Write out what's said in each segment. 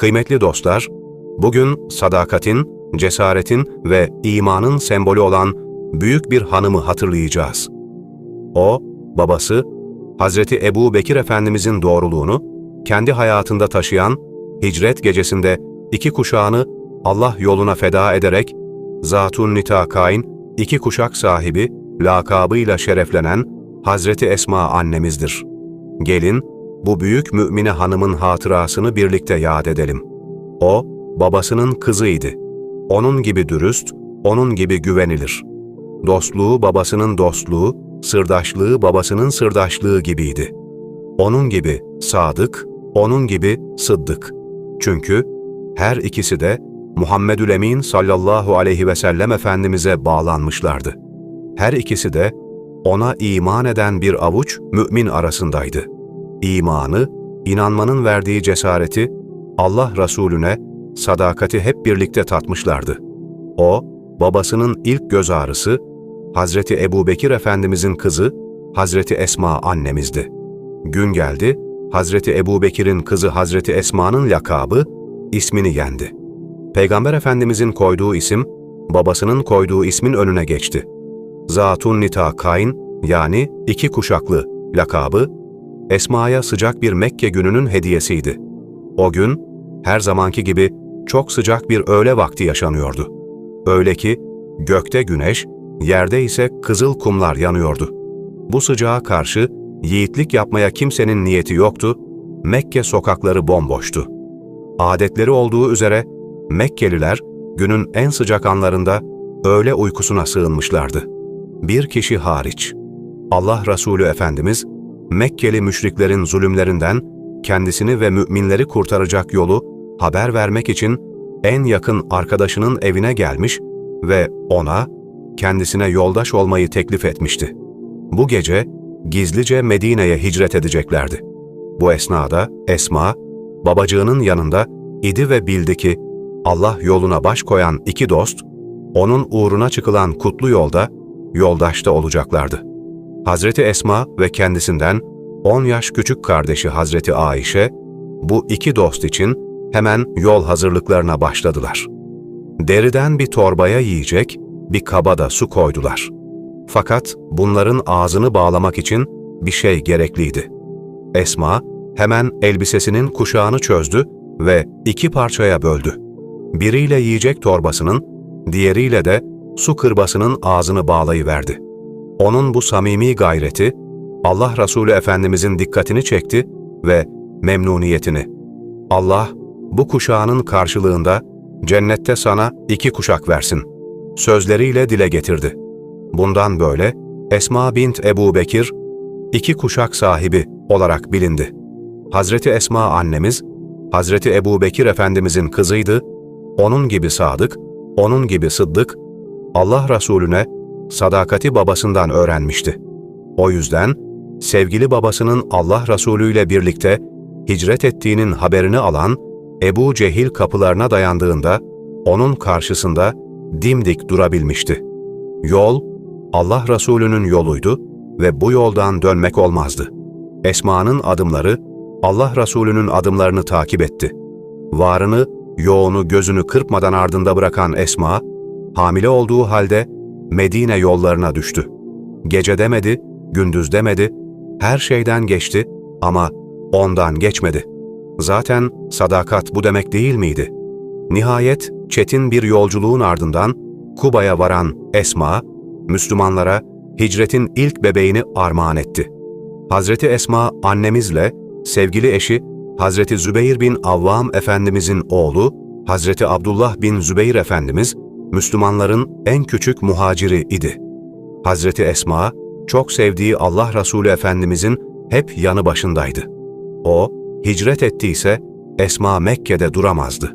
Kıymetli dostlar, bugün sadakatin, cesaretin ve imanın sembolü olan büyük bir hanımı hatırlayacağız. O, babası, Hazreti Ebu Bekir Efendimizin doğruluğunu kendi hayatında taşıyan, hicret gecesinde iki kuşağını Allah yoluna feda ederek, Zatun Nitakain, iki kuşak sahibi, lakabıyla şereflenen Hazreti Esma annemizdir. Gelin, bu büyük mümine hanımın hatırasını birlikte yad edelim. O, babasının kızıydı. Onun gibi dürüst, onun gibi güvenilir. Dostluğu babasının dostluğu, sırdaşlığı babasının sırdaşlığı gibiydi. Onun gibi sadık, onun gibi sıddık. Çünkü her ikisi de Muhammedül Emin sallallahu aleyhi ve sellem Efendimiz'e bağlanmışlardı. Her ikisi de ona iman eden bir avuç mümin arasındaydı. İmanı, inanmanın verdiği cesareti, Allah Resulüne sadakati hep birlikte tatmışlardı. O, babasının ilk göz ağrısı, Hazreti Ebu Bekir Efendimizin kızı, Hazreti Esma annemizdi. Gün geldi, Hazreti Ebu Bekir'in kızı Hazreti Esma'nın lakabı, ismini yendi. Peygamber Efendimizin koyduğu isim, babasının koyduğu ismin önüne geçti. Zatun Nita Kain, yani iki kuşaklı lakabı, Esma'ya sıcak bir Mekke gününün hediyesiydi. O gün, her zamanki gibi çok sıcak bir öğle vakti yaşanıyordu. Öyle ki, gökte güneş, yerde ise kızıl kumlar yanıyordu. Bu sıcağa karşı yiğitlik yapmaya kimsenin niyeti yoktu, Mekke sokakları bomboştu. Adetleri olduğu üzere Mekkeliler günün en sıcak anlarında öğle uykusuna sığınmışlardı. Bir kişi hariç. Allah Resulü Efendimiz, Mekkeli müşriklerin zulümlerinden kendisini ve müminleri kurtaracak yolu haber vermek için en yakın arkadaşının evine gelmiş ve ona kendisine yoldaş olmayı teklif etmişti. Bu gece gizlice Medine'ye hicret edeceklerdi. Bu esnada Esma, babacığının yanında idi ve bildi ki Allah yoluna baş koyan iki dost, onun uğruna çıkılan kutlu yolda, yoldaşta olacaklardı. Hazreti Esma ve kendisinden 10 yaş küçük kardeşi Hazreti Aişe, bu iki dost için hemen yol hazırlıklarına başladılar. Deriden bir torbaya yiyecek, bir kaba da su koydular. Fakat bunların ağzını bağlamak için bir şey gerekliydi. Esma hemen elbisesinin kuşağını çözdü ve iki parçaya böldü. Biriyle yiyecek torbasının, diğeriyle de su kırbasının ağzını bağlayıverdi. Onun bu samimi gayreti, Allah Resulü Efendimizin dikkatini çekti ve memnuniyetini. Allah, bu kuşağının karşılığında cennette sana iki kuşak versin. Sözleriyle dile getirdi. Bundan böyle Esma bint Ebu Bekir, iki kuşak sahibi olarak bilindi. Hazreti Esma annemiz, Hazreti Ebu Bekir Efendimizin kızıydı, onun gibi sadık, onun gibi sıddık, Allah Resulüne sadakati babasından öğrenmişti. O yüzden sevgili babasının Allah Resulü ile birlikte hicret ettiğinin haberini alan Ebu Cehil kapılarına dayandığında onun karşısında dimdik durabilmişti. Yol, Allah Resulü'nün yoluydu ve bu yoldan dönmek olmazdı. Esma'nın adımları, Allah Resulü'nün adımlarını takip etti. Varını, yoğunu gözünü kırpmadan ardında bırakan Esma, hamile olduğu halde Medine yollarına düştü. Gece demedi, gündüz demedi, her şeyden geçti ama ondan geçmedi. Zaten sadakat bu demek değil miydi? Nihayet çetin bir yolculuğun ardından Kuba'ya varan Esma, Müslümanlara hicretin ilk bebeğini armağan etti. Hazreti Esma annemizle sevgili eşi Hazreti Zübeyir bin Avvam Efendimizin oğlu Hazreti Abdullah bin Zübeyir Efendimiz Müslümanların en küçük muhaciri idi. Hazreti Esma çok sevdiği Allah Resulü Efendimizin hep yanı başındaydı. O hicret ettiyse Esma Mekke'de duramazdı.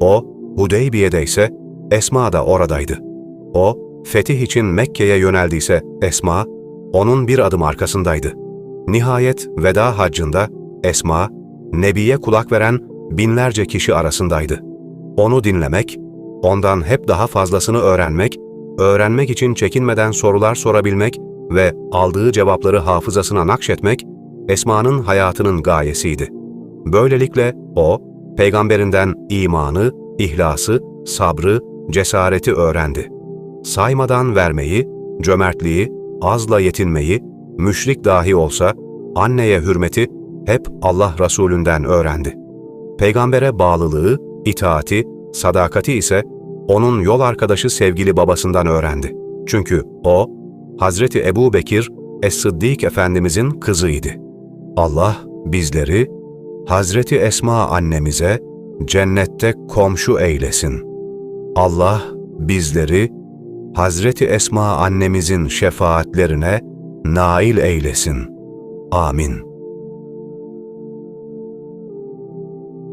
O Hudeybiye'de ise Esma da oradaydı. O fetih için Mekke'ye yöneldiyse Esma onun bir adım arkasındaydı. Nihayet veda haccında Esma, Nebi'ye kulak veren binlerce kişi arasındaydı. Onu dinlemek, ondan hep daha fazlasını öğrenmek, öğrenmek için çekinmeden sorular sorabilmek ve aldığı cevapları hafızasına nakşetmek, Esma'nın hayatının gayesiydi. Böylelikle o, Peygamberinden imanı, ihlası, sabrı, cesareti öğrendi. Saymadan vermeyi, cömertliği, azla yetinmeyi, müşrik dahi olsa anneye hürmeti hep Allah Resulünden öğrendi. Peygambere bağlılığı, itaati, sadakati ise onun yol arkadaşı sevgili babasından öğrendi. Çünkü o, Hazreti Ebu Bekir, Es-Sıddik Efendimizin kızıydı. Allah bizleri, Hazreti Esma annemize cennette komşu eylesin. Allah bizleri, Hazreti Esma annemizin şefaatlerine nail eylesin. Amin.